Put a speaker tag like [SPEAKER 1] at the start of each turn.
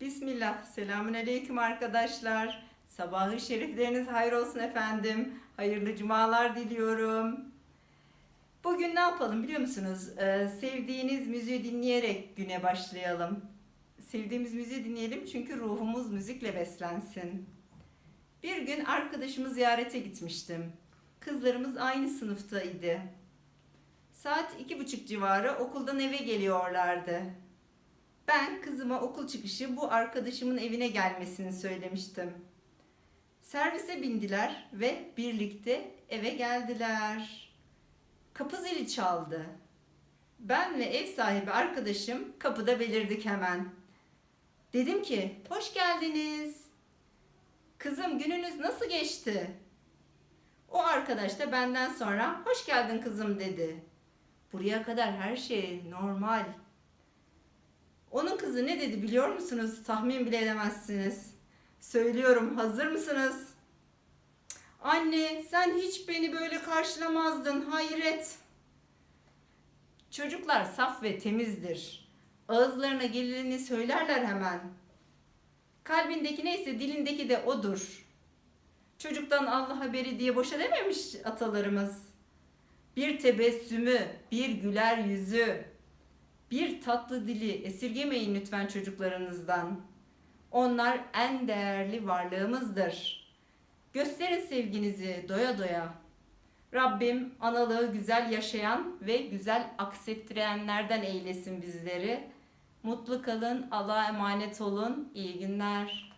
[SPEAKER 1] Bismillah. Selamün aleyküm arkadaşlar. Sabahı şerifleriniz hayır olsun efendim. Hayırlı cumalar diliyorum. Bugün ne yapalım biliyor musunuz? Ee, sevdiğiniz müziği dinleyerek güne başlayalım. Sevdiğimiz müziği dinleyelim çünkü ruhumuz müzikle beslensin. Bir gün arkadaşımı ziyarete gitmiştim. Kızlarımız aynı sınıftaydı. Saat iki buçuk civarı okuldan eve geliyorlardı. Ben kızıma okul çıkışı bu arkadaşımın evine gelmesini söylemiştim. Servise bindiler ve birlikte eve geldiler. Kapı zili çaldı. Ben ve ev sahibi arkadaşım kapıda belirdik hemen. Dedim ki, hoş geldiniz. Kızım gününüz nasıl geçti? O arkadaş da benden sonra hoş geldin kızım dedi. Buraya kadar her şey normal. Onun kızı ne dedi biliyor musunuz? Tahmin bile edemezsiniz. Söylüyorum hazır mısınız? Anne sen hiç beni böyle karşılamazdın hayret. Çocuklar saf ve temizdir. Ağızlarına geleni söylerler hemen. Kalbindeki neyse dilindeki de odur. Çocuktan Allah haberi diye boşa dememiş atalarımız. Bir tebessümü, bir güler yüzü, bir tatlı dili esirgemeyin lütfen çocuklarınızdan. Onlar en değerli varlığımızdır. Gösterin sevginizi doya doya. Rabbim analığı güzel yaşayan ve güzel aksettirenlerden eylesin bizleri. Mutlu kalın, Allah'a emanet olun. İyi günler.